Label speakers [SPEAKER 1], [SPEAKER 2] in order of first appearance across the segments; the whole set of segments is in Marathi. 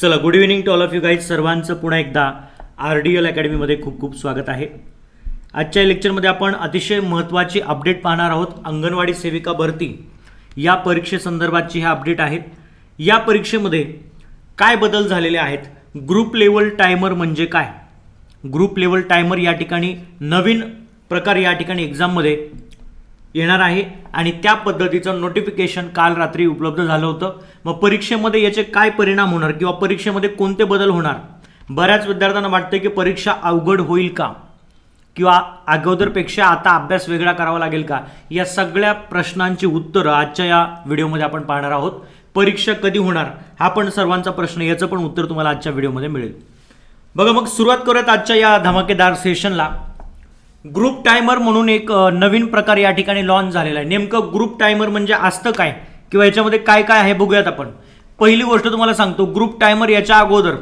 [SPEAKER 1] चला good evening to all of you guys सर्वांचं पुन्हा एकदा आर डी एल अकॅडमीमध्ये खूप खूप स्वागत आहे. आजच्या लेक्चरमध्ये आपण अतिशय महत्त्वाची अपडेट पाहणार आहोत. अंगणवाडी सेविका भरती. या परीक्षेसंदर्भातची ह्या अपडेट आहेत. या परीक्षेमध्ये काय बदल झालेले आहेत? ग्रुप लेवल टायमर म्हणजे काय? ग्रुप लेवल टायमर या ठिकाणी नवीन प्रकार या ठिकाणी एक्झाममध्ये येणार आहे आणि त्या पद्धतीचं नोटिफिकेशन काल रात्री उपलब्ध झालं होतं. मग परीक्षेमध्ये याचे काय परिणाम होणार किंवा परीक्षेमध्ये कोणते बदल होणार? बऱ्याच विद्यार्थ्यांना वाटतं की परीक्षा अवघड होईल का? किंवा अगोदरपेक्षा आता अभ्यास वेगळा करावा लागेल का? या सगळ्या प्रश्नांची उत्तरं आजच्या या व्हिडिओमध्ये आपण पाहणार आहोत. परीक्षा कधी होणार? हा पण सर्वांचा प्रश्न याचं पण उत्तर तुम्हाला आजच्या व्हिडिओमध्ये मिळेल. बघा मग सुरुवात करूयात आजच्या या धमाकेदार सेशनला ग्रुप टायमर म्हणून एक नवीन प्रकार या ठिकाणी लॉन्च झालेला आहे. नेमकं ग्रुप टायमर म्हणजे असतं काय? किंवा याच्यामध्ये काय काय आहे बघूयात आपण. पहिली गोष्ट तुम्हाला सांगतो ग्रुप टायमर याच्या अगोदर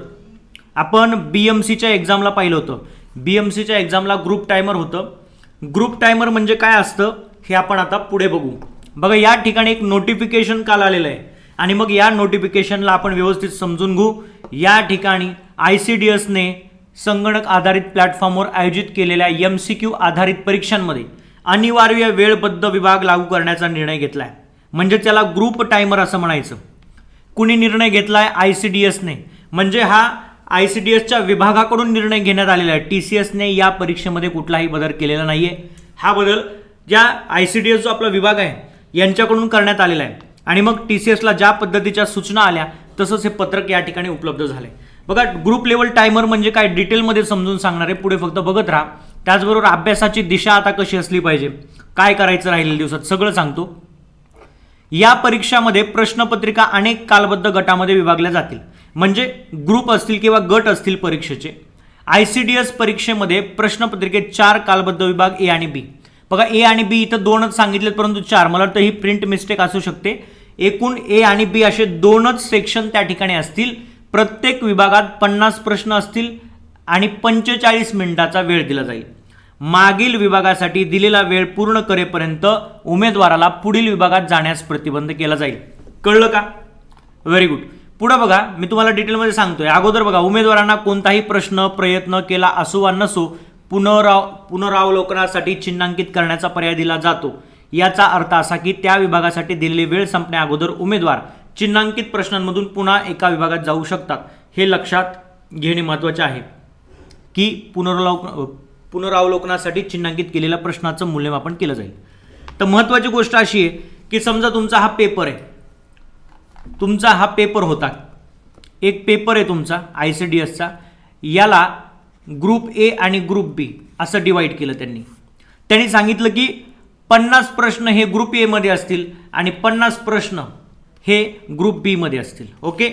[SPEAKER 1] आपण बी एम सीच्या एक्झामला पाहिलं होतं. बी एम सीच्या एक्झामला ग्रुप टायमर होतं. ग्रुप टायमर म्हणजे काय असतं हे आपण आता पुढे बघू. बघा या ठिकाणी एक नोटिफिकेशन काल आलेलं आहे. आणि मग या नोटिफिकेशनला आपण व्यवस्थित समजून घेऊ. या ठिकाणी आय सी डी एसने संगणक आधारित प्लॅटफॉर्मवर आयोजित केलेल्या एम सी क्यू आधारित परीक्षांमध्ये अनिवार्य वेळबद्ध विभाग लागू करण्याचा निर्णय घेतला आहे म्हणजे त्याला ग्रुप टायमर असं म्हणायचं. कुणी निर्णय घेतलाय? आय सी डी एसने म्हणजे हा आय सी डी एसच्या विभागाकडून निर्णय घेण्यात आलेला आहे. टी सी एसने या परीक्षेमध्ये कुठलाही बदल केलेला नाही आहे हा बदल ज्या आय सी डी एस जो आपला विभाग आहे यांच्याकडून करण्यात आलेला आहे. आणि मग टी सी एसला ज्या पद्धतीच्या सूचना आल्या तसंच हे पत्रक या ठिकाणी उपलब्ध झाले बघा ग्रुप लेवल टायमर म्हणजे काय? डिटेलमध्ये समजून सांगणार आहे पुढे फक्त बघत राहा. त्याचबरोबर अभ्यासाची दिशा आता कशी असली पाहिजे? काय करायचं राहिलेल्या दिवसात? सगळं सांगतो. या परीक्षामध्ये प्रश्नपत्रिका अनेक कालबद्ध गटामध्ये विभागल्या जातील. म्हणजे ग्रुप असतील किंवा गट असतील परीक्षेचे. आय सी डी एस परीक्षेमध्ये प्रश्नपत्रिकेत चार कालबद्ध विभाग ए आणि बी बघा ए आणि बी इथं दोनच सांगितलेत परंतु चार. मला वाटतं ही प्रिंट मिस्टेक असू शकते. एकूण ए आणि बी असे दोनच सेक्शन त्या ठिकाणी असतील. प्रत्येक विभागात पन्नास प्रश्न असतील आणि पंचेचाळीस मिनिटाचा वेळ दिला जाईल. मागील विभागासाठी दिलेला वेळ पूर्ण करेपर्यंत उमेदवाराला पुढील विभागात जाण्यास प्रतिबंध केला जाईल. कळलं का? व्हेरी गुड पुढं बघा मी तुम्हाला डिटेलमध्ये सांगतोय. अगोदर बघा उमेदवारांना कोणताही प्रश्न प्रयत्न केला असो वा नसो पुनराव पुनरावलोकनासाठी चिन्हांकित करण्याचा पर्याय दिला जातो. याचा अर्थ असा की त्या विभागासाठी दिलेली वेळ संपण्या अगोदर उमेदवार चिन्हांकित प्रश्नांमधून पुन्हा एका विभागात जाऊ शकतात. हे लक्षात घेणे महत्त्वाचे आहे की पुनरावलोक पुनरावलोकनासाठी चिन्हांकित केलेल्या प्रश्नाचं मूल्यमापन केलं जाईल. तर महत्त्वाची गोष्ट अशी आहे की समजा तुमचा हा पेपर आहे. तुमचा हा पेपर होता. एक पेपर आहे तुमचा आय सी डी एसचा. याला ग्रुप ए आणि ग्रुप बी असं डिवाईड केलं त्यांनी. त्यांनी सांगितलं की पन्नास प्रश्न हे ग्रुप एमध्ये असतील आणि पन्नास प्रश्न हे ग्रुप बीमध्ये असतील. ओके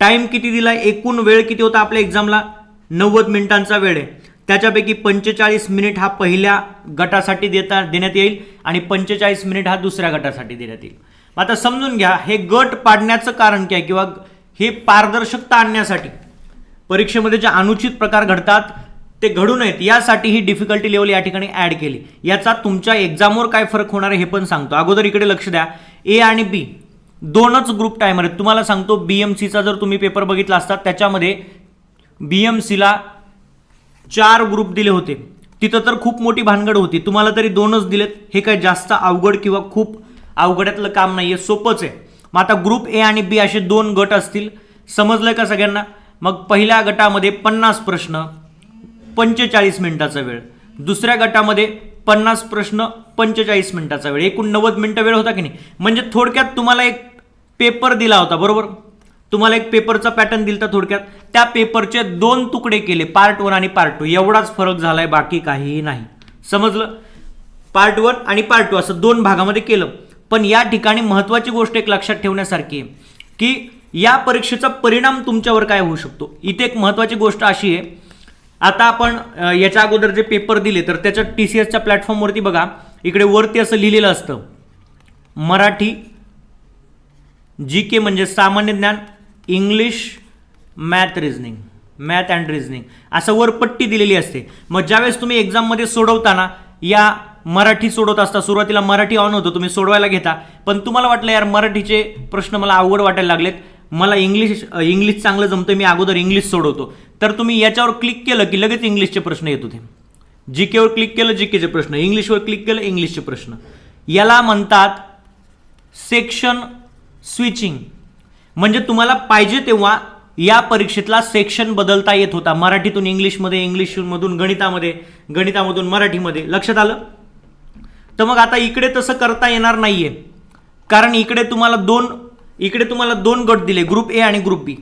[SPEAKER 1] टाईम किती दिला एकूण वेळ किती होता आपल्या एक्झामला नव्वद मिनिटांचा वेळ आहे. त्याच्यापैकी पंचेचाळीस मिनिट हा पहिल्या गटासाठी देता देण्यात येईल आणि पंचेचाळीस मिनिट हा दुसऱ्या गटासाठी देण्यात येईल. आता समजून घ्या हे गट पाडण्याचं कारण काय किंवा हे पारदर्शकता आणण्यासाठी परीक्षेमध्ये जे अनुचित प्रकार घडतात ते घडू नयेत. यासाठी ही डिफिकल्टी लेवल या ठिकाणी ॲड केली. याचा तुमच्या एक्झामवर काय फरक होणार आहे हे पण सांगतो. अगोदर इकडे लक्ष द्या. ए आणि बी दोनच ग्रुप टायमर आहेत. तुम्हाला सांगतो बी एम सीचा जर तुम्ही पेपर बघितला असता त्याच्यामध्ये बी एम सीला चार ग्रुप दिले होते. तिथं तर खूप मोठी भानगड होती. तुम्हाला तरी दोनच दिलेत. हे काय जास्त अवघड किंवा खूप अवघड्यातलं काम नाही आहे सोपंच आहे. मग आता ग्रुप ए आणि बी असे दोन गट असतील. समजलं का सगळ्यांना? मग पहिल्या गटामध्ये पन्नास प्रश्न पंचेचाळीस मिनिटाचा वेळ. दुसऱ्या गटामध्ये पन्नास प्रश्न पंचेचाळीस मिनिटाचा वेळ. एकूण नव्वद मिनटं वेळ होता की नाही? म्हणजे थोडक्यात तुम्हाला एक पेपर दिला होता बरोबर? तुम्हाला एक पेपरचा पॅटर्न दिलता थोडक्यात. त्या पेपरचे दोन तुकडे केले पार्ट वन आणि पार्ट टू एवढाच फरक झालाय बाकी काहीही नाही. समजलं? पार्ट वन आणि पार्ट टू असं दोन भागामध्ये केलं. पण या ठिकाणी महत्त्वाची गोष्ट एक लक्षात ठेवण्यासारखी आहे की या परीक्षेचा परिणाम तुमच्यावर काय होऊ शकतो? इथे एक महत्त्वाची गोष्ट अशी आहे आता आपण याच्या अगोदर जे पेपर दिले तर त्याच्या टी सी एसच्या प्लॅटफॉर्मवरती बघा इकडे वरती असं लिहिलेलं असतं. मराठी जी के म्हणजे सामान्य ज्ञान English math reasoning math and reasoning असं वर पट्टी दिलेली असते. मग ज्यावेळेस तुम्ही एक्झाममध्ये सोडवताना या मराठी सोडवत असता सुरुवातीला मराठी ऑन होतं तुम्ही सोडवायला घेता. पण तुम्हाला वाटलं यार मराठीचे प्रश्न मला अवघड वाटायला लागलेत. मला इंग्लिश इंग्लिश चांगलं जमतं मी अगोदर इंग्लिश सोडवतो. तर तुम्ही याच्यावर क्लिक केलं की लगेच इंग्लिशचे प्रश्न येत होते. जी केवर क्लिक केलं जी केचे प्रश्न. इंग्लिशवर क्लिक केलं इंग्लिशचे प्रश्न. याला म्हणतात सेक्शन स्विचिंग म्हणजे तुम्हाला पाहिजे तेव्हा या परीक्षेतला सेक्शन बदलता येत होता. मराठीतून इंग्लिशमध्ये इंग्लिशमधून गणितामध्ये गणितामधून मराठीमध्ये. लक्षात आलं? तर मग आता इकडे तसं करता येणार नाहीये. कारण इकडे तुम्हाला दोन इकडे तुम्हाला दोन गट दिले. ग्रुप ए आणि ग्रुप बी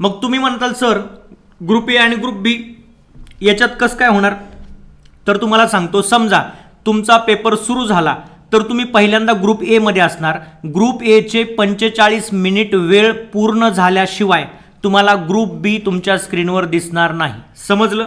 [SPEAKER 1] मग तुम्ही म्हणताल सर ग्रुप ए आणि ग्रुप बी याच्यात कसं काय होणार? तर तुम्हाला सांगतो समजा तुमचा पेपर सुरू झाला तर तुम्ही पहिल्यांदा ग्रुप एमध्ये असणार. ग्रुप एचे पंचेचाळीस मिनिट वेळ पूर्ण झाल्याशिवाय तुम्हाला ग्रुप बी तुमच्या स्क्रीनवर दिसणार नाही. समजलं?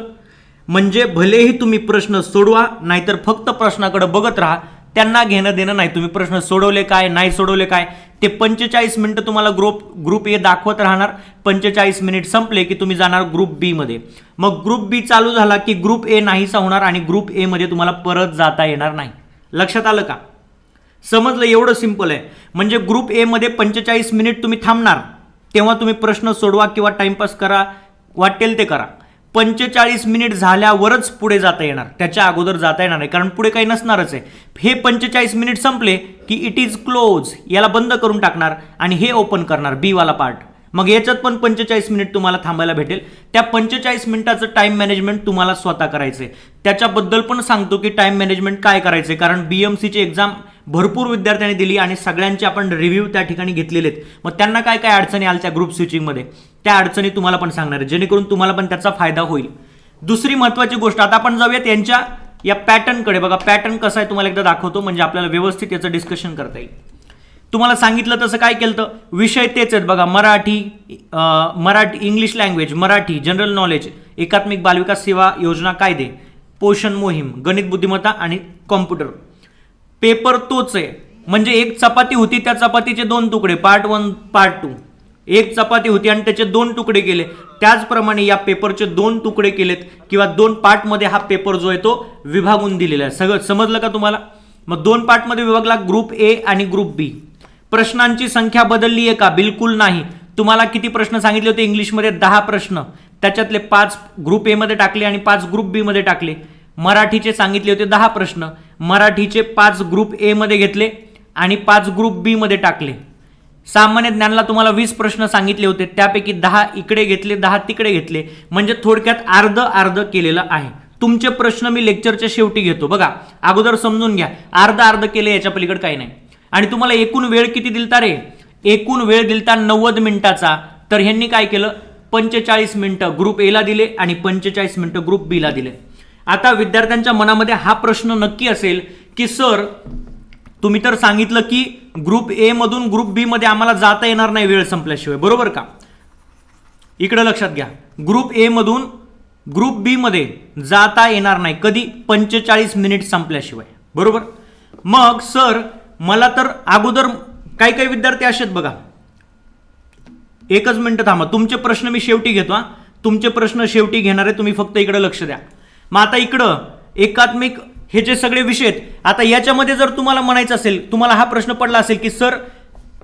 [SPEAKER 1] म्हणजे भलेही तुम्ही प्रश्न सोडवा नाहीतर फक्त प्रश्नाकडे बघत राहा त्यांना घेणं देणं नाही. तुम्ही प्रश्न सोडवले काय नाही सोडवले काय? ते पंचेचाळीस मिनिटं तुम्हाला ग्रुप ग्रुप ए दाखवत राहणार. पंचेचाळीस मिनिट संपले की तुम्ही जाणार ग्रुप बीमध्ये मग ग्रुप बी चालू झाला की ग्रुप ए नाहीसा होणार आणि ग्रुप एमध्ये तुम्हाला परत जाता येणार नाही. लक्षात आलं का? समजलं? एवढं सिंपल आहे. म्हणजे ग्रुप एमध्ये पंचेचाळीस मिनिट तुम्ही थांबणार. तेव्हा तुम्ही प्रश्न सोडवा किंवा टाइमपास करा. वाटेल ते करा. पंचेचाळीस मिनिट झाल्यावरच पुढे जाता येणार. त्याच्या अगोदर जाता येणार नाही कारण पुढे काही नसणारच आहे. हे पंचेचाळीस मिनिट संपले की इट इज क्लोज याला बंद करून टाकणार आणि हे ओपन करणार बीवाला पार्ट मग याच्यात पण पंचेचाळीस मिनिट तुम्हाला थांबायला भेटेल. त्या पंचेचाळीस मिनिटाचं टाईम मॅनेजमेंट तुम्हाला स्वतः करायचं आहे त्याच्याबद्दल पण सांगतो की टाईम मॅनेजमेंट काय करायचं कारण बी एम सीची एक्झाम भरपूर विद्यार्थ्यांनी दिली आणि सगळ्यांचे आपण रिव्ह्यू त्या ठिकाणी घेतलेले आहेत मग त्यांना काय काय अडचणी आल्या त्या ग्रुप स्विचिंगमध्ये त्या अडचणी तुम्हाला पण सांगणार आहे. जेणेकरून तुम्हाला पण त्याचा फायदा होईल. दुसरी महत्त्वाची गोष्ट आता आपण जाऊयात यांच्या या पॅटर्नकडे बघा पॅटर्न कसा आहे तुम्हाला एकदा दाखवतो म्हणजे आपल्याला व्यवस्थित याचं डिस्कशन करता येईल. तुम्हाला सांगितलं तसं काय केलं तर विषय तेच आहेत. बघा Marathi Marathi English language Marathi general knowledge एकात्मिक बालविकास सेवा योजना कायदे पोषण मोहीम गणित बुद्धिमत्ता आणि कॉम्प्युटर पेपर तोच आहे. म्हणजे एक चपाती होती त्या चपातीचे दोन तुकडे पार्ट वन पार्ट टू एक चपाती होती आणि त्याचे दोन तुकडे केले. त्याचप्रमाणे या पेपरचे दोन तुकडे केलेत किंवा दोन पार्टमध्ये हा पेपर जो आहे तो विभागून दिलेला आहे. सगळं समजलं का तुम्हाला? मग दोन पार्टमध्ये विभागला ग्रुप ए आणि ग्रुप बी प्रश्नांची संख्या बदलली आहे का? बिलकुल नाही. तुम्हाला किती प्रश्न सांगितले होते? इंग्लिशमध्ये दहा प्रश्न. त्याच्यातले पाच ग्रुप एमध्ये टाकले आणि पाच ग्रुप बीमध्ये टाकले. मराठीचे सांगितले होते दहा प्रश्न. मराठीचे पाच ग्रुप एमध्ये घेतले आणि पाच ग्रुप बीमध्ये टाकले. सामान्य ज्ञानला तुम्हाला वीस प्रश्न सांगितले होते. त्यापैकी दहा इकडे घेतले दहा तिकडे घेतले. म्हणजे थोडक्यात अर्ध अर्ध केलेलं आहे. तुमचे प्रश्न मी लेक्चरच्या शेवटी घेतो. बघा अगोदर समजून घ्या. अर्ध अर्ध केले याच्या पलीकडे काही नाही. आणि तुम्हाला एकूण वेळ किती दिलता रे? एकूण वेळ दिलता नव्वद मिनिटाचा. तर ह्यांनी काय केलं? पंचेचाळीस मिनिटं ग्रुप एला दिले आणि पंचेचाळीस मिनिटं ग्रुप बीला दिले. आता विद्यार्थ्यांच्या मनामध्ये हा प्रश्न नक्की असेल की सर तुम्ही तर सांगितलं की ग्रुप ए मधून ग्रुप बी मध्ये आम्हाला जाता येणार नाही वेळ संपल्याशिवाय बरोबर का? इकडे लक्षात घ्या. ग्रुप ए मधून ग्रुप बी मध्ये जाता येणार नाही कधी? पंचेचाळीस मिनिट संपल्याशिवाय बरोबर? मग सर मला तर अगोदर काही काही विद्यार्थी असे आहेत बघा. एकच मिनटं थांबा. तुमचे प्रश्न मी शेवटी घेतो हा. तुमचे प्रश्न शेवटी घेणार आहे तुम्ही फक्त इकडे लक्ष द्या. मग आता इकडं एकात्मिक हे जे सगळे विषय आहेत आता याच्यामध्ये जर तुम्हाला म्हणायचं असेल तुम्हाला हा प्रश्न पडला असेल की सर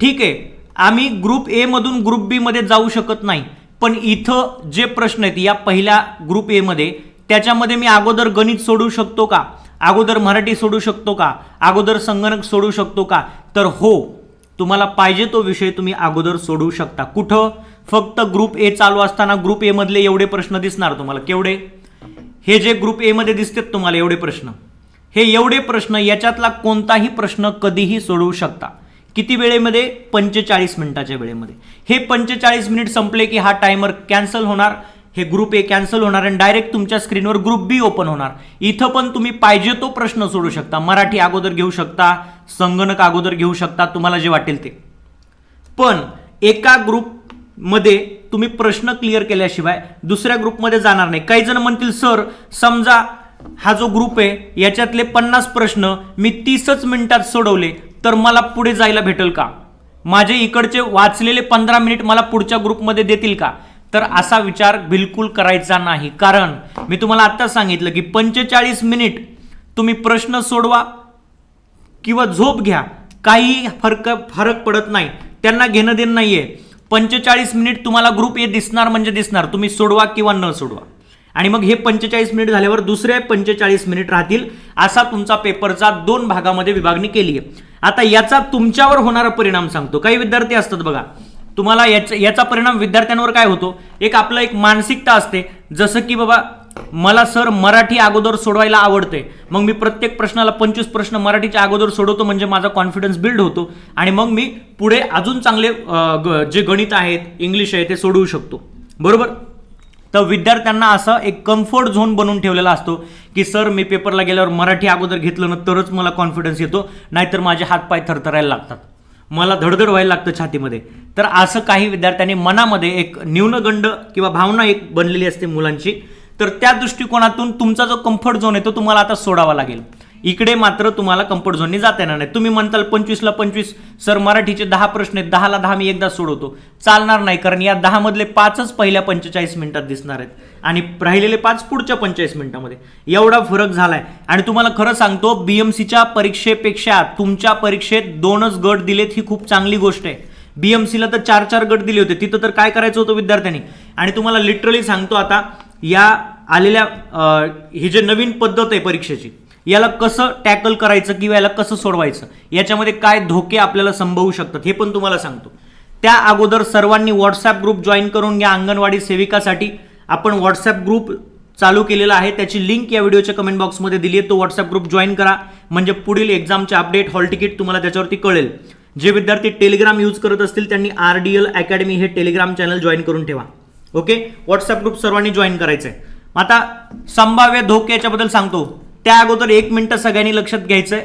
[SPEAKER 1] ठीक आहे आम्ही ग्रुप ए मधून ग्रुप बी मध्ये जाऊ शकत नाही पण इथं जे प्रश्न आहेत या पहिल्या ग्रुप ए मध्ये त्याच्यामध्ये मी अगोदर गणित सोडू शकतो का? अगोदर मराठी सोडू शकतो का? अगोदर संगणक सोडू शकतो का? तर हो तुम्हाला पाहिजे तो विषय तुम्ही अगोदर सोडवू शकता. कुठं? फक्त ग्रुप ए चालू असताना ग्रुप ए मधले एवढे प्रश्न दिसणार तुम्हाला. केवढे? हे जे ग्रुप एमध्ये दिसतात तुम्हाला एवढे प्रश्न. हे एवढे प्रश्न याच्यातला कोणताही प्रश्न कधीही सोडवू शकता. किती वेळेमध्ये? पंचेचाळीस मिनिटाच्या वेळेमध्ये. हे पंचेचाळीस मिनिट संपले की हा टायमर कॅन्सल होणार. हे ग्रुप ए कॅन्सल होणार आणि डायरेक्ट तुमच्या स्क्रीनवर ग्रुप बी ओपन होणार. इथं पण तुम्ही पाहिजे तो प्रश्न सोडू शकता. मराठी अगोदर घेऊ शकता संगणक अगोदर घेऊ शकता तुम्हाला जे वाटेल ते. पण एका ग्रुप मध्ये तुम्ही प्रश्न क्लिअर केल्याशिवाय दुसऱ्या ग्रुपमध्ये जाणार नाही. काही जण म्हणतील सर समजा हा जो ग्रुप आहे याच्यातले पन्नास प्रश्न मी तीसच मिनिटात सोडवले तर मला पुढे जायला भेटेल का? माझे इकडचे वाचलेले पंधरा मिनिट मला पुढच्या ग्रुपमध्ये देतील का? तर असा विचार बिलकुल करायचा नाही. कारण मी तुम्हाला आत्ताच सांगितलं की पंचेचाळीस मिनिट तुम्ही प्रश्न सोडवा किंवा झोप घ्या. काही फरक फरक पडत नाही. त्यांना घेणं देणं नाही आहे पंचेचाळीस मिनिट तुम्हाला ग्रुप ए दिसणार म्हणजे दिसणार. तुम्ही सोडवा किंवा न सोडवा. आणि मग हे पंचेचाळीस मिनिट झाल्यावर दुसरे पंचेचाळीस मिनिट राहतील असा तुमचा पेपरचा दोन भागामध्ये विभागणी केली आहे. आता याचा तुमच्यावर होणारा परिणाम सांगतो. काही विद्यार्थी असतात बघा. तुम्हाला याचा याचा परिणाम विद्यार्थ्यांवर काय होतो? एक आपलं एक मानसिकता असते. जसं की बाबा मला सर मराठी अगोदर सोडवायला आवडते. मग मी प्रत्येक प्रश्नाला पंचवीस प्रश्न मराठीच्या अगोदर सोडवतो म्हणजे माझा कॉन्फिडन्स बिल्ड होतो. आणि मग मी पुढे अजून चांगले ग- जे गणित आहेत इंग्लिश आहे ते सोडवू शकतो. बरोबर? तर विद्यार्थ्यांना असं एक कम्फर्ट झोन बनवून ठेवलेला असतो की सर मी पेपरला गेल्यावर मराठी अगोदर घेतलं ना तरच मला कॉन्फिडन्स येतो. नाहीतर माझे हातपाय थरथरायला लागतात. मला धडधड व्हायला लागतं छातीमध्ये. तर असं काही विद्यार्थ्यांनी मनामध्ये एक न्यूनगंड किंवा भावना एक बनलेली असते मुलांची. तर त्या दृष्टिकोनातून तुमचा जो कम्फर्ट झोन आहे तो तुम्हाला आता सोडावा लागेल. इकडे मात्र तुम्हाला कम्फर्ट झोनने जाता येणार नाही. तुम्ही म्हणताल पंचवीसला पंचवीस सर मराठीचे दहा प्रश्न आहेत दहाला दहा मी एकदा सोडवतो. चालणार नाही कारण या दहामधले पाचच पहिल्या पंचेचाळीस मिनिटात दिसणार आहेत. आणि राहिलेले पाच पुढच्या पंचेचाळीस मिनिटामध्ये. एवढा फरक झालाय. आणि तुम्हाला खरं सांगतो बीएमसीच्या परीक्षेपेक्षा तुमच्या परीक्षेत दोनच गट दिलेत ही खूप चांगली गोष्ट आहे. बीएमसीला तर चार चार गट दिले होते. तिथं तर काय करायचं होतं विद्यार्थ्यांनी? आणि तुम्हाला लिटरली सांगतो आता या आलेल्या ही जे नवीन पद्धत आहे परीक्षेची याला कसं टॅकल करायचं किंवा याला कसं सोडवायचं याच्यामध्ये काय धोके आपल्याला संभवू शकतात हे पण तुम्हाला सांगतो. त्या अगोदर सर्वांनी व्हॉट्सॲप ग्रुप जॉईन करून घ्या अंगणवाडी सेविकासाठी. आपण व्हॉट्सॲप ग्रुप चालू केलेला आहे त्याची लिंक या व्हिडिओच्या कमेंट बॉक्समध्ये दिली आहे तो व्हॉट्सअप ग्रुप जॉईन करा. म्हणजे पुढील एक्झामचे अपडेट हॉल तिकीट तुम्हाला त्याच्यावरती कळेल. जे विद्यार्थी टेलिग्राम यूज करत असतील त्यांनी आर डी एल अकॅडमी हे टेलिग्राम चॅनल जॉईन करून ठेवा. ओके? व्हॉट्सअप ग्रुप सर्वांनी जॉईन करायचं आहे आता संभाव्य धोके याच्याबद्दल सांगतो. त्या अगोदर एक मिनटं सगळ्यांनी लक्षात घ्यायचंय.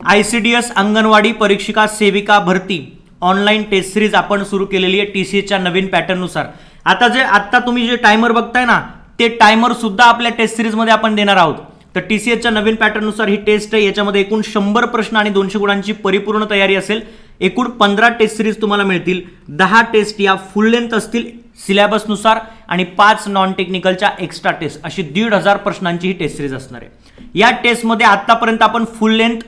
[SPEAKER 1] I C D S anganwadi परीक्षिका सेविका भरती ऑनलाईन टेस्ट सिरीज आपण सुरू केलेली आहे टी सी एचच्या नवीन पॅटर्ननुसार आता जे आत्ता तुम्ही जे टायमर बघताय ना ते टायमर सुद्धा आपल्या टेस्ट सिरीजमध्ये आपण देणार आहोत. तर टी सी एचच्या नवीन पॅटर्ननुसार ही टेस्ट आहे. याच्यामध्ये एकूण शंभर प्रश्न आणि दोनशे गुणांची परिपूर्ण तयारी असेल. एकूण पंधरा टेस्ट सिरीज तुम्हाला मिळतील. दहा टेस्ट या फुल लेंथ असतील सिलेबसनुसार आणि पाच नॉन टेक्निकलच्या एक्स्ट्रा टेस्ट अशी दीड हजार प्रश्नांची ही टेस्ट सिरीज असणार आहे. या टेस्टमध्ये आतापर्यंत आपण फुल लेंथ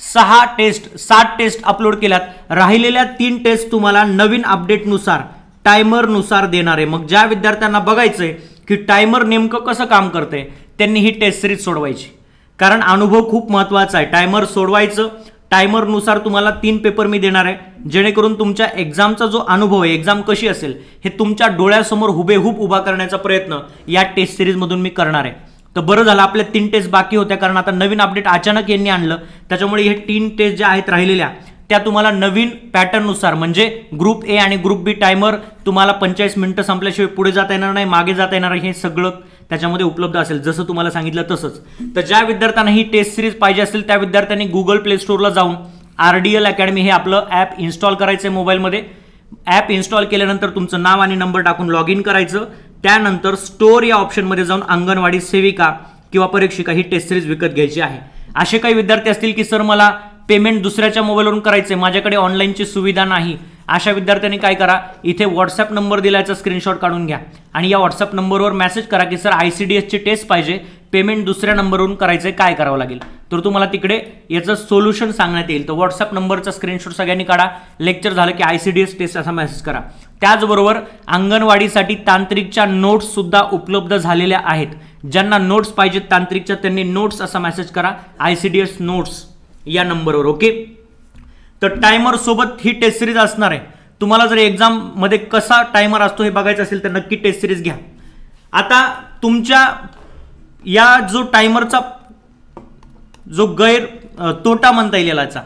[SPEAKER 1] सहा टेस्ट सात टेस्ट अपलोड केल्यात. राहिलेल्या तीन टेस्ट तुम्हाला नवीन अपडेटनुसार टायमरनुसार देणार आहे. मग ज्या विद्यार्थ्यांना बघायचं आहे की टायमर नेमकं कसं काम करतंय त्यांनी ही टेस्ट सिरीज सोडवायची. कारण अनुभव खूप महत्त्वाचा आहे. टायमर सोडवायचं टायमरनुसार तुम्हाला तीन पेपर मी देणार आहे. जेणेकरून तुमच्या एक्झामचा जो अनुभव आहे एक्झाम कशी असेल हे तुमच्या डोळ्यासमोर हुबेहूब उभा करण्याचा प्रयत्न या टेस्ट सिरीजमधून मी करणार आहे. तर बरं झालं आपल्या तीन टेस्ट बाकी होत्या कारण आता नवीन अपडेट अचानक यांनी आणलं. त्याच्यामुळे हे तीन टेस्ट ज्या आहेत राहिलेल्या त्या तुम्हाला नवीन पॅटर्ननुसार म्हणजे ग्रुप ए आणि ग्रुप बी टायमर तुम्हाला पंचेचाळीस मिनिटं संपल्याशिवाय पुढे जाता येणार नाही मागे जाता येणार हे सगळं त्याच्यामध्ये उपलब्ध असेल. जसं तुम्हाला सांगितलं तसंच. तर ज्या विद्यार्थ्यांना ही टेस्ट सिरीज पाहिजे असेल त्या विद्यार्थ्यांनी गुगल प्ले स्टोरला जाऊन आर डी एल अकॅडमी हे आपलं ॲप इन्स्टॉल करायचं आहे मोबाईलमध्ये ॲप इन्स्टॉल केल्यानंतर तुमचं नाव आणि नंबर टाकून लॉग इन करायचं. त्यानंतर स्टोअर या ऑप्शनमध्ये जाऊन अंगणवाडी सेविका किंवा परीक्षिका ही टेस्ट सिरीज विकत घ्यायची आहे. असे काही विद्यार्थी असतील की सर मला पेमेंट दुसऱ्याच्या मोबाईलवरून करायचं आहे माझ्याकडे ऑनलाईनची सुविधा नाही. अशा विद्यार्थ्यांनी काय करा इथे व्हॉट्सअप नंबर दिल्याचा स्क्रीनशॉट काढून घ्या. आणि या व्हॉट्सअप नंबरवर मेसेज करा की सर आय सी डी एसची टेस्ट पाहिजे. पेमेंट दुसऱ्या नंबरवरून करायचं आहे काय करावं लागेल? तर तुम्हाला तिकडे याचं सोल्युशन सांगण्यात येईल. तर व्हॉट्सअप नंबरचा स्क्रीनशॉट सगळ्यांनी काढा. लेक्चर झालं की I C D S test असा मेसेज करा. त्याचबरोबर अंगणवाडीसाठी तांत्रिकच्या नोट्स सुद्धा उपलब्ध झालेल्या आहेत. ज्यांना नोट्स पाहिजेत तांत्रिकच्या त्यांनी नोट्स असा मेसेज करा. I C D S notes या नंबरवर ओके तर टायमर सोबत ही टेस्ट सिरीज असणार आहे. तुम्हाला जर एक्झाममध्ये कसा टायमर असतो हे बघायचं असेल तर नक्की टेस्ट सिरीज घ्या. आता तुमच्या या जो टायमरचा जो गैर तोटा म्हणता येईल याचा.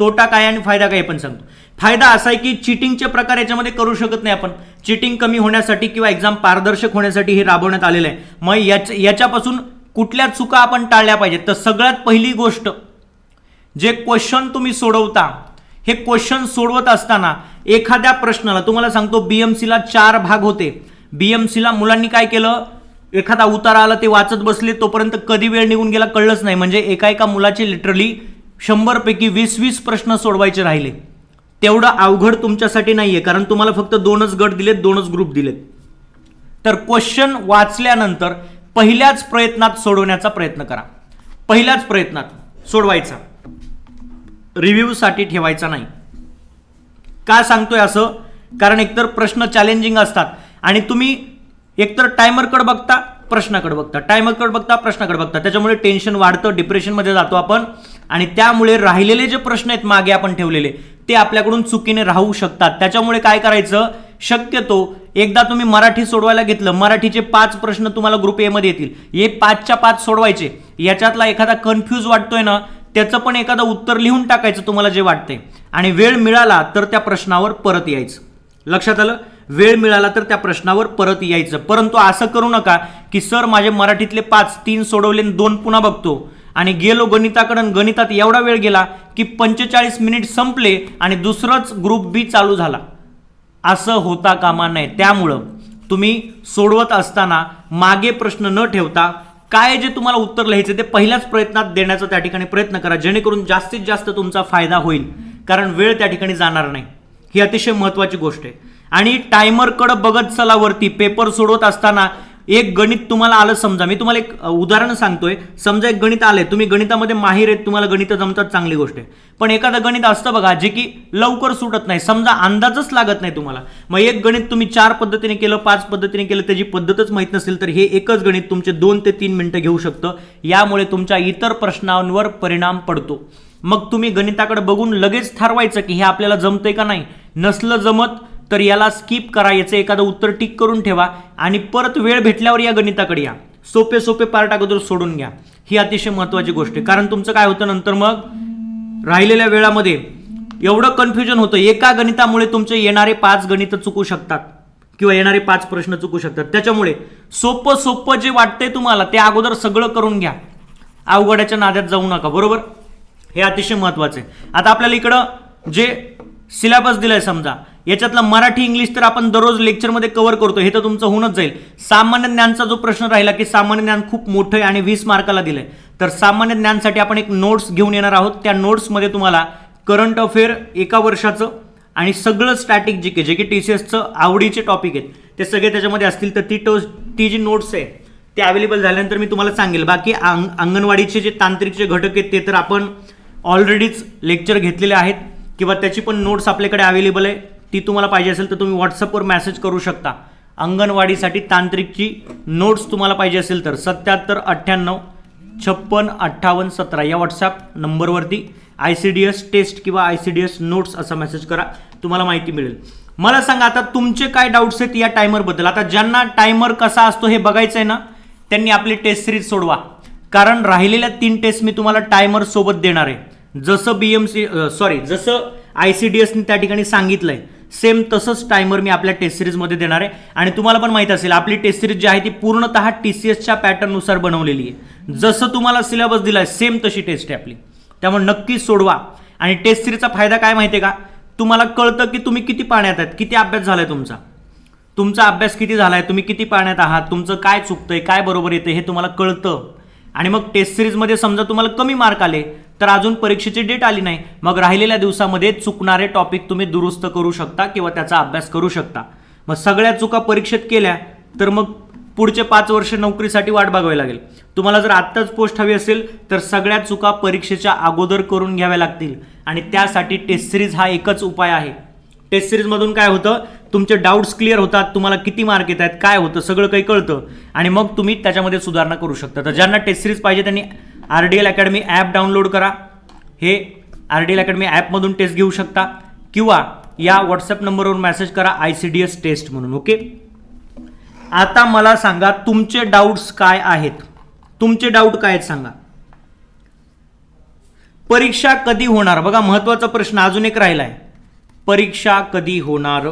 [SPEAKER 1] तोटा काय आणि फायदा काय पण सांगतो. फायदा असा आहे की चिटिंगचे प्रकार याच्यामध्ये करू शकत नाही आपण. चिटिंग कमी होण्यासाठी किंवा एक्झाम पारदर्शक होण्यासाठी हे राबवण्यात आलेलं आहे. मग याच याच्यापासून कुठल्या चुका आपण टाळल्या पाहिजेत? तर सगळ्यात पहिली गोष्ट जे क्वेश्चन तुम्ही सोडवता हे क्वेश्चन सोडवत असताना एखाद्या प्रश्नाला तुम्हाला सांगतो बीएमसीला चार भाग होते. बीएमसीला मुलांनी काय केलं? एखादा उतारा आला ते वाचत बसले तोपर्यंत कधी वेळ निघून गेला कळलंच नाही. म्हणजे एका एका मुलाचे लिटरली शंभरपैकी वीस वीस प्रश्न सोडवायचे राहिले. तेवढं अवघड तुमच्यासाठी नाहीये कारण तुम्हाला फक्त दोनच गट दिलेत दोनच ग्रुप दिलेत. तर क्वेश्चन वाचल्यानंतर पहिल्याच प्रयत्नात सोडवण्याचा प्रयत्न करा. पहिल्याच प्रयत्नात सोडवायचा. रिव्ह्यूसाठी ठेवायचा नाही. का सांगतोय असं? कारण एकतर प्रश्न चॅलेंजिंग असतात आणि तुम्ही एकतर टायमरकडे बघता प्रश्नाकडे बघता. टायमरकडे बघता प्रश्नाकडे बघता. त्याच्यामुळे टेन्शन वाढतं डिप्रेशनमध्ये जातो आपण. आणि त्यामुळे राहिलेले जे प्रश्न आहेत मागे आपण ठेवलेले ते आपल्याकडून चुकीने राहू शकतात. त्याच्यामुळे काय करायचं? शक्यतो एकदा तुम्ही मराठी सोडवायला घेतलं मराठीचे पाच प्रश्न तुम्हाला ग्रुप एमध्ये येतील. हे पाचच्या पाच सोडवायचे. याच्यातला एखादा कन्फ्यूज वाटतोय ना त्याचं पण एखादं उत्तर लिहून टाकायचं तुम्हाला जे वाटतंय. आणि वेळ मिळाला तर त्या प्रश्नावर परत यायचं. लक्षात आलं? वेळ मिळाला तर त्या प्रश्नावर परत यायचं. परंतु असं करू नका की सर माझे मराठीतले पाच तीन सोडवले आणि दोन पुन्हा बघतो. आणि गेलो गणिताकडून गणितात एवढा वेळ गेला की पंचेचाळीस मिनिट संपले आणि दुसरंच ग्रुप बी चालू झाला. असं होता कामा नये. त्यामुळं तुम्ही सोडवत असताना मागे प्रश्न न ठेवता काय जे तुम्हाला उत्तर लिहायचं ते पहिल्याच प्रयत्नात देण्याचा त्या ठिकाणी प्रयत्न करा. जेणेकरून जास्तीत जास्त तुमचा फायदा होईल. कारण वेळ त्या ठिकाणी जाणार नाही. ही अतिशय महत्त्वाची गोष्ट आहे. आणि टायमरकडं बघत चलावरती पेपर सोडवत असताना एक गणित तुम्हाला आलं समजा मी तुम्हाला एक उदाहरण सांगतोय. समजा एक गणित आलंय तुम्ही गणितामध्ये माहीर आहेत तुम्हाला गणित जमतात चांगली गोष्ट आहे. पण एखादं गणित असतं बघा जे की लवकर सुटत नाही. समजा अंदाजच लागत नाही तुम्हाला. मग एक गणित तुम्ही चार पद्धतीने केलं पाच पद्धतीने केलं त्याची पद्धतच माहीत नसेल तर हे एकच गणित तुमचे दोन ते तीन मिनिटं घेऊ शकतं. यामुळे तुमच्या इतर प्रश्नांवर परिणाम पडतो. मग तुम्ही गणिताकडे बघून लगेच ठरवायचं की हे आपल्याला जमतंय का नाही. नसलं जमत तर याला स्किप करा याचं एखादं उत्तर टिक करून ठेवा आणि परत वेळ भेटल्यावर या गणिताकडे या. सोपे सोपे पार्ट अगोदर सोडून घ्या. ही अतिशय महत्त्वाची गोष्ट आहे. कारण तुमचं काय होतं नंतर मग राहिलेल्या वेळामध्ये एवढं कन्फ्युजन होतं. एका गणितामुळे तुमचे येणारे पाच गणित चुकू शकतात किंवा येणारे पाच प्रश्न चुकू शकतात. त्याच्यामुळे सोपं सोपं जे वाटतंय तुम्हाला ते अगोदर सगळं करून घ्या. अवघडाच्या नाद्यात जाऊ नका बरोबर? हे अतिशय महत्वाचं आहे. आता आपल्याला इकडं जे सिलेबस दिलाय समजा. याच्यातला मराठी इंग्लिश तर आपण दररोज लेक्चरमध्ये कव्हर करतो. हे तर तुमचं होऊनच जाईल. सामान्य ज्ञानचा जो प्रश्न राहिला की सामान्य ज्ञान खूप मोठं आहे आणि वीस मार्काला दिलंय. तर सामान्य ज्ञानसाठी आपण एक नोट्स घेऊन येणार आहोत. त्या नोट्समध्ये तुम्हाला करंट अफेअर एका वर्षाचं आणि सगळं स्टॅटिक जी के जे की टी सी एसचं आवडीचे टॉपिक आहेत ते सगळे त्याच्यामध्ये असतील. तर ती टो ती जी नोट्स आहे ते अवेलेबल झाल्यानंतर मी तुम्हाला सांगेल. बाकी अंग अंगणवाडीचे जे तांत्रिकचे घटक आहेत ते तर आपण ऑलरेडीच लेक्चर घेतलेले आहेत. किंवा त्याची पण नोट्स आपल्याकडे अवेलेबल आहे. ती तुम्हाला पाहिजे असेल तर तुम्ही व्हॉट्सअपवर मॅसेज करू शकता. अंगणवाडीसाठी तांत्रिकची नोट्स तुम्हाला पाहिजे असेल तर सत्याहत्तर अठ्ठ्याण्णव छप्पन अठ्ठावन्न सतरा या व्हॉट्सॲप नंबरवरती I C D S test किंवा I C D S notes असा मेसेज करा. तुम्हाला माहिती मिळेल. मला सांगा आता तुमचे काय डाऊट्स आहेत या टायमरबद्दल आता ज्यांना टायमर कसा असतो हे बघायचं आहे ना त्यांनी आपली टेस्ट सिरीज सोडवा. कारण राहिलेल्या तीन टेस्ट मी तुम्हाला टायमर सोबत देणार आहे. जसं बी एम सी सॉरी जसं आय सी डी एसने त्या ठिकाणी सांगितलं आहे सेम तसंच टायमर मी आपल्या टेस्ट सिरीजमध्ये देणार आहे. आणि तुम्हाला पण माहीत असेल आपली टेस्ट सिरीज जी आहे ती पूर्णतः टी सी एसच्या पॅटर्ननुसार बनवलेली आहे. जसं तुम्हाला सिलेबस आहे सेम तशी टेस्ट आहे आपली. त्यामुळे नक्की सोडवा. आणि टेस्ट सिरीजचा फायदा काय माहिती आहे का? तुम्हाला कळतं की तुम्ही किती पाण्यात आहेत किती अभ्यास झाला आहे तुमचा. तुमचा अभ्यास किती झाला आहे तुम्ही किती पाण्यात आहात तुमचं काय चुकतंय काय बरोबर येतं हे तुम्हाला कळतं. आणि मग टेस्ट सिरीजमध्ये समजा तुम्हाला कमी मार्क आले तर अजून परीक्षेची डेट आली नाही. मग राहिलेल्या दिवसामध्ये चुकणारे टॉपिक तुम्ही दुरुस्त करू शकता किंवा त्याचा अभ्यास करू शकता. मग सगळ्या चुका परीक्षेत केल्या तर मग पुढचे पाच वर्ष नोकरीसाठी वाट बघावी लागेल. तुम्हाला जर आत्ताच पोस्ट हवी असेल तर सगळ्या चुका परीक्षेच्या अगोदर करून घ्याव्या लागतील. आणि त्यासाठी टेस्ट सिरीज हा एकच उपाय आहे. टेस्ट सिरीजमधून काय होतं? तुमचे डाऊट्स क्लिअर होतात तुम्हाला किती मार्क येत आहेत काय होतं सगळं काही कळतं. आणि मग तुम्ही त्याच्यामध्ये सुधारणा करू शकता. तर ज्यांना टेस्ट सिरीज पाहिजे त्यांनी R D L academy app download करा. हे आर डी एल अकॅडमी ॲपमधून टेस्ट घेऊ शकता किंवा या व्हॉट्सअप नंबरवर मेसेज करा I C D S test म्हणून ओके? आता मला सांगा तुमचे डाऊट्स काय आहेत? तुमचे डाऊट काय आहेत सांगा. परीक्षा कधी होणार? बघा महत्त्वाचा प्रश्न अजून एक राहिला आहे परीक्षा कधी होणार?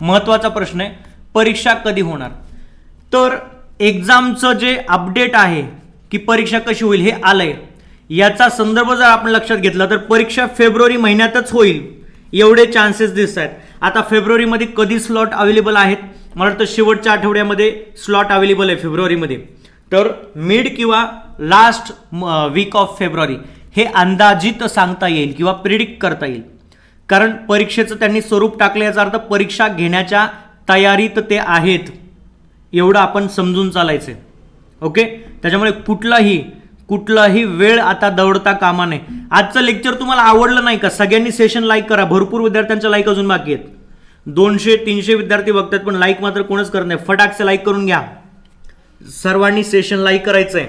[SPEAKER 1] महत्त्वाचा प्रश्न आहे. परीक्षा कधी होणार? तर एक्झामचं जे अपडेट आहे की परीक्षा कशी होईल हे आलंय. याचा संदर्भ जर आपण लक्षात घेतला तर परीक्षा फेब्रुवारी महिन्यातच होईल. एवढे चान्सेस दिसत आहेत. आता फेब्रुवारीमध्ये कधी स्लॉट अवेलेबल आहेत? मला वाटतं शेवटच्या आठवड्यामध्ये स्लॉट अवेलेबल आहे फेब्रुवारीमध्ये. तर मिड किंवा लास्ट वीक ऑफ फेब्रुवारी हे अंदाजित सांगता येईल किंवा प्रिडिक्ट करता येईल. कारण परीक्षेचं त्यांनी स्वरूप टाकलं याचा अर्थ परीक्षा घेण्याच्या तयारीत ते आहेत. एवढं आपण समजून चालायचं ओके त्याच्यामुळे कुठलाही कुठलाही वेळ आता दौडता कामा नये. आजचं लेक्चर तुम्हाला आवडलं नाही का? सगळ्यांनी सेशन लाईक करा. भरपूर विद्यार्थ्यांच्या लाईक अजून बाकी आहेत. दोनशे तीनशे विद्यार्थी बघतात पण लाईक मात्र कोणच करत नाही. फटाकचं लाईक करून घ्या. सर्वांनी सेशन लाईक करायचंय.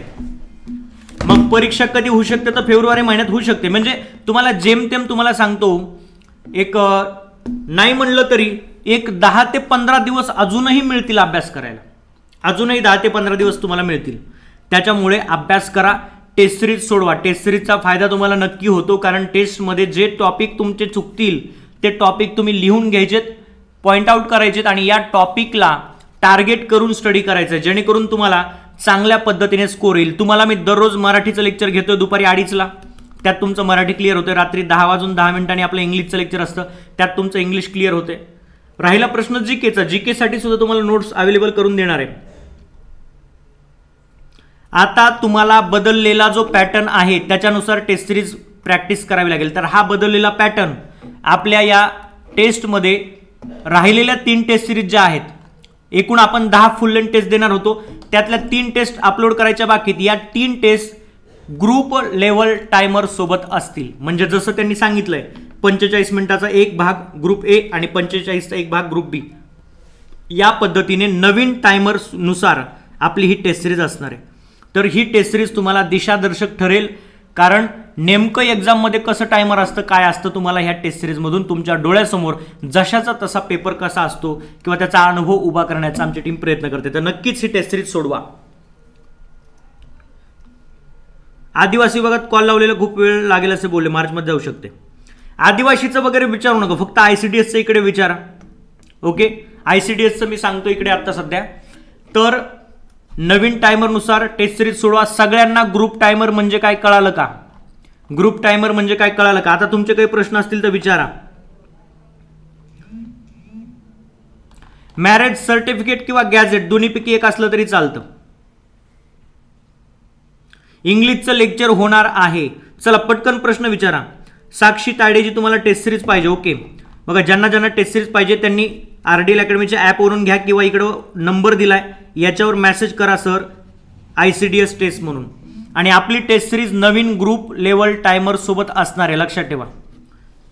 [SPEAKER 1] मग परीक्षा कधी होऊ शकते? तर फेब्रुवारी महिन्यात होऊ शकते. म्हणजे तुम्हाला जेमतेम तुम्हाला सांगतो एक नाही म्हणलं तरी एक दहा ते पंधरा दिवस अजूनही मिळतील अभ्यास करायला. अजूनही दहा ते पंधरा दिवस तुम्हाला मिळतील. त्याच्यामुळे अभ्यास करा टेस्ट सिरीज सोडवा. टेस्ट सिरीजचा फायदा तुम्हाला नक्की होतो कारण टेस्टमध्ये जे टॉपिक तुमचे चुकतील ते टॉपिक तुम्ही लिहून घ्यायचेत पॉईंट आउट करायचेत आणि या टॉपिकला टार्गेट करून स्टडी करायचं आहे जेणेकरून तुम्हाला चांगल्या पद्धतीने स्कोर येईल. तुम्हाला मी दररोज मराठीचं लेक्चर घेतोय दुपारी अडीचला. त्यात तुमचं मराठी क्लिअर होतं रात्री दहा वाजून दहा मिनिटांनी आपलं इंग्लिशचं लेक्चर असतं. त्यात तुमचं इंग्लिश क्लिअर होते राहिला प्रश्न जी केचा जी केसाठी सुद्धा तुम्हाला नोट्स अवेलेबल करून देणार आहे. आता तुम्हाला बदललेला जो पॅटर्न आहे त्याच्यानुसार टेस्ट सिरीज प्रॅक्टिस करावी लागेल. तर हा बदललेला पॅटर्न आपल्या या टेस्टमध्ये राहिलेल्या तीन टेस्ट सिरीज ज्या आहेत एकूण आपण दहा फुल लेंथ टेस्ट देणार होतो. त्यातल्या तीन टेस्ट अपलोड करायच्या बाकीत या तीन टेस्ट ग्रुप लेवल टायमर सोबत असतील. म्हणजे जसं त्यांनी सांगितलंय पंचेचाळीस मिनिटाचा एक भाग ग्रुप ए आणि पंचेचाळीसचा एक भाग ग्रुप बी या पद्धतीने नवीन टायमर्सनुसार आपली ही टेस्ट सिरीज असणार आहे. तर ही टेस्ट सिरीज तुम्हाला दिशादर्शक ठरेल. कारण नेमकं एक्झाममध्ये कसं टायमर असतं काय असतं तुम्हाला ह्या टेस्ट सिरीजमधून तुमच्या डोळ्यासमोर जशाचा तसा पेपर कसा असतो किंवा त्याचा अनुभव उभा करण्याचा आमची टीम प्रयत्न करते. तर नक्कीच ही टेस्ट सिरीज सोडवा. आदिवासी विभागात कॉल लावलेला खूप वेळ लागेल असे बोलले. मार्चमध्ये जाऊ शकते. आदिवासीचं वगैरे विचारू नका. फक्त आय सी डी एसचं इकडे विचारा. ओके? आय सी डी एसचं मी सांगतो इकडे आत्ता सध्या. तर नवीन टायमरनुसार टेस्ट सिरीज सोडवा. सगळ्यांना ग्रुप टायमर म्हणजे काय कळालं का? ग्रुप टायमर म्हणजे काय कळालं का? आता तुमचे काही प्रश्न असतील तर विचारा. मॅरेज सर्टिफिकेट किंवा गॅझेट दोन्हीपैकी एक असलं तरी चालतं. इंग्लिशचं लेक्चर होणार आहे. चला पटकन प्रश्न विचारा. साक्षी ताडेजी तुम्हाला टेस्ट सिरीज पाहिजे ओके बघा ज्यांना ज्यांना टेस्ट सिरीज पाहिजे त्यांनी आर डी एल अकॅडमीच्या ॲपवरून घ्या किंवा इकडं नंबर दिलाय. याच्यावर मेसेज करा sir I C D S test म्हणून. आणि आपली टेस्ट सिरीज नवीन ग्रुप लेवल टायमरसोबत असणार आहे. लक्षात ठेवा.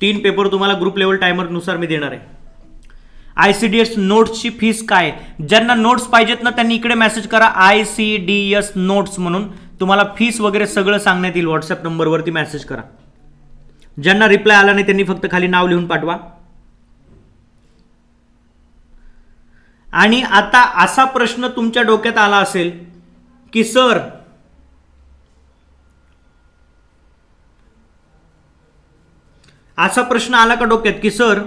[SPEAKER 1] तीन पेपर तुम्हाला ग्रुप लेवल टायमरनुसार मी देणार आहे. आय सी डी एस नोट्सची फीस काय? ज्यांना नोट्स पाहिजेत ना त्यांनी इकडे मेसेज करा. I C D S notes म्हणून. तुम्हाला फीस वगैरे सगळं सांगण्यात येईल. व्हॉट्सअप नंबरवरती मेसेज करा. ज्यांना रिप्लाय आला नाही त्यांनी फक्त खाली नाव लिहून पाठवा. आणि आता असा प्रश्न तुमच्या डोक्यात आला असेल की सर असा प्रश्न आला का डोक्यात की सर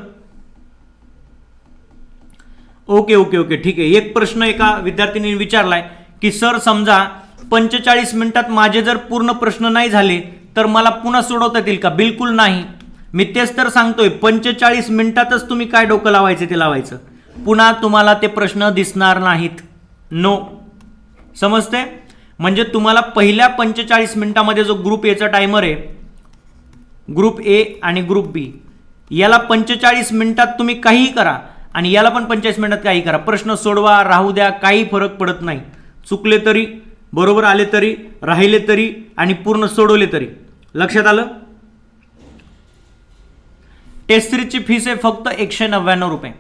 [SPEAKER 1] ओके ओके ओके ठीक आहे. एक प्रश्न एका विद्यार्थ्यांनी विचारलाय की सर समजा पंचेचाळीस मिनिटात माझे जर पूर्ण प्रश्न नाही झाले तर मला पुन्हा सोडवता येतील का? बिलकुल नाही. मी तेच तर सांगतोय पंचेचाळीस मिनिटातच तुम्ही काय डोकं लावायचं ते लावायचं. पुन्हा तुम्हाला ते प्रश्न दिसणार नाहीत. नो समजते म्हणजे तुम्हाला पहिल्या पंचेचाळीस मिनिटामध्ये जो ग्रुप एचा टायमर आहे ग्रुप ए आणि ग्रुप बी याला पंचेचाळीस मिनिटात तुम्ही काहीही करा आणि याला पण पंचेचाळीस मिनिटात काही करा. प्रश्न सोडवा राहू द्या काही फरक पडत नाही. चुकले तरी बरोबर आले तरी राहिले तरी आणि पूर्ण सोडवले तरी. लक्षात आलं? टेस्ट सिरीजची फीस आहे फक्त एकशे नव्याण्णव रुपये.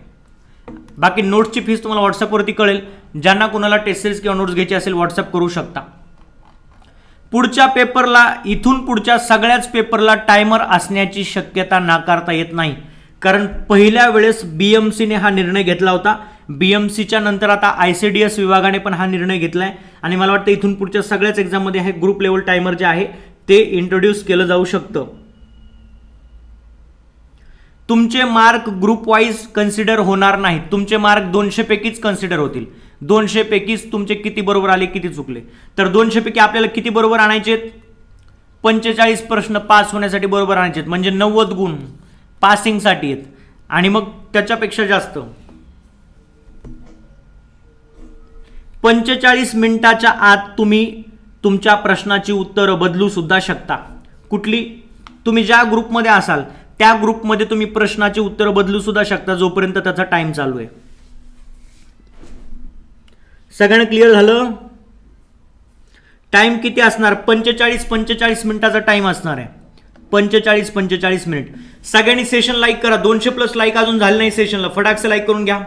[SPEAKER 1] बाकी नोट्सची फीस तुम्हाला व्हॉट्सअपवरती कळेल. ज्यांना कुणाला टेस्ट सिरीज किंवा नोट्स घ्यायची असेल व्हॉट्सअप करू शकता. पुढच्या पेपरला इथून पुढच्या सगळ्याच पेपरला टायमर असण्याची शक्यता नाकारता येत नाही. कारण पहिल्या वेळेस बी एम सीने हा निर्णय घेतला होता. बी एम सीच्या नंतर आता आय सी डी एस विभागाने पण हा निर्णय घेतला आहे आणि मला वाटतं इथून पुढच्या सगळ्याच एक्झाममध्ये हे ग्रुप लेवल टायमर जे आहे ते इंट्रोड्यूस केलं जाऊ शकतं. तुमचे मार्क ग्रुप वाईज कन्सिडर होणार नाहीत. तुमचे मार्क दोनशेपैकीच कन्सिडर होतील. दोनशेपैकीच तुमचे किती बरोबर आले किती चुकले. तर दोनशेपैकी आपल्याला किती बरोबर आणायचे? पंचेचाळीस प्रश्न पास होण्यासाठी बरोबर आणायचे म्हणजे नव्वद गुण पासिंगसाठी आहेत. आणि मग त्याच्यापेक्षा जास्त. पंचेचाळीस मिनिटाच्या आत तुम्ही तुमच्या प्रश्नाची उत्तरं बदलू सुद्धा शकता. कुठली? तुम्ही ज्या ग्रुपमध्ये असाल त्या ग्रुपमध्ये तुम्ही प्रश्नाचे उत्तर बदलू सुद्धा शकता जोपर्यंत त्याचा टाइम चालू आहे. सगळ्यांना क्लिअर झालं? टाइम किती असणार? पंचेचाळीस पंचेचाळीस मिनिटाचा टाइम असणार आहे. पंचेचाळीस पंचेचाळीस मिनिट. सगळ्यांनी सेशन लाईक करा. दोनशे प्लस लाईक अजून झाले नाही सेशनला फटाकसे लाईक करून घ्या.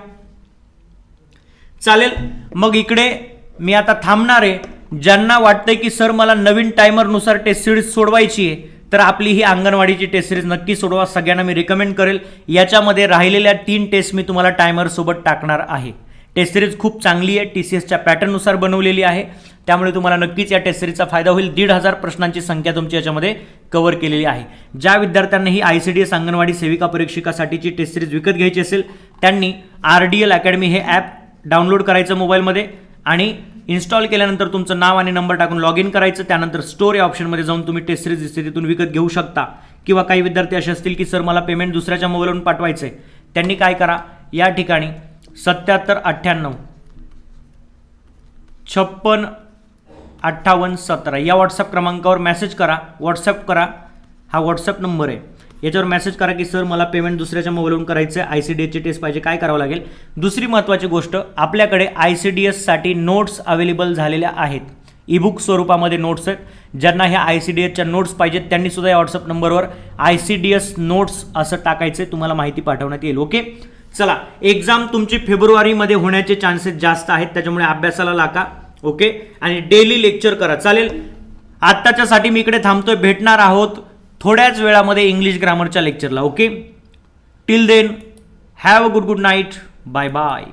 [SPEAKER 1] चालेल? मग इकडे मी आता थांबणार आहे. ज्यांना वाटतंय की सर मला नवीन टायमरनुसार टेस्ट सिरीज सोडवायची आहे. तर आपली ही अंगणवाडीची टेस्ट सिरीज नक्की सोडवा. सगळ्यांना मी रिकमेंड करेल. याच्यामध्ये राहिलेल्या तीन टेस्ट मी तुम्हाला टायमरसोबत टाकणार आहे. टेस्ट सिरीज खूप चांगली आहे. टी सी एसच्या पॅटर्ननुसार बनवलेली आहे. त्यामुळे तुम्हाला नक्कीच या टेस्ट सिरीजचा फायदा होईल. दीड हजार प्रश्नांची संख्या तुमची याच्यामध्ये कव्हर केलेली आहे. ज्या विद्यार्थ्यांना ही I C D S Anganwadi सेविका परीक्षिकासाठीची टेस्ट सिरीज विकत घ्यायची असेल त्यांनी आर डी एल अकॅडमी हे ॲप डाउनलोड करायचं मोबाईलमध्ये आणि इन्स्टॉल केल्यानंतर तुमचं नाव आणि नंबर टाकून लॉग इन करायचं. त्यानंतर स्टोर या ऑप्शनमध्ये जाऊन तुम्ही टेस्ट सिरीज दिसते तिथून विकत घेऊ शकता. किंवा काही विद्यार्थी असे असतील की सर मला पेमेंट दुसऱ्याच्या मोबाईलवरून पाठवायचं आहे त्यांनी काय करा? या ठिकाणी सत्याहत्तर अठ्ठ्याण्णव छप्पन अठ्ठावन्न सतरा. या व्हॉट्सअप क्रमांकावर मेसेज करा. व्हॉट्सअप करा. हा व्हॉट्सअप नंबर आहे. याच्यावर मेसेज करा की सर मला पेमेंट दुसऱ्याच्या मोबाईलवरून करायचं आहे आय सी डी एसची टेस्ट पाहिजे. काय करावं लागेल? दुसरी महत्त्वाची गोष्ट आपल्याकडे आय सी डी एससाठी नोट्स अवेलेबल झालेल्या आहेत. ईबुक स्वरूपामध्ये नोट्स आहेत. ज्यांना ह्या आय सी डी एसच्या नोट्स पाहिजेत त्यांनी सुद्धा या व्हॉट्सअप नंबरवर I C D S notes असं टाकायचं तुम्हाला माहिती पाठवण्यात येईल. ओके चला एक्झाम तुमची फेब्रुवारीमध्ये होण्याचे चान्सेस जास्त आहेत. त्याच्यामुळे अभ्यासाला लागा. ओके आणि डेली लेक्चर करा. चालेल? आत्ताच्यासाठी मी इकडे थांबतोय. भेटणार आहोत. थोड्याच वेळामध्ये इंग्लिश ग्रामरच्या लेक्चरला okay till then have a good good night bye bye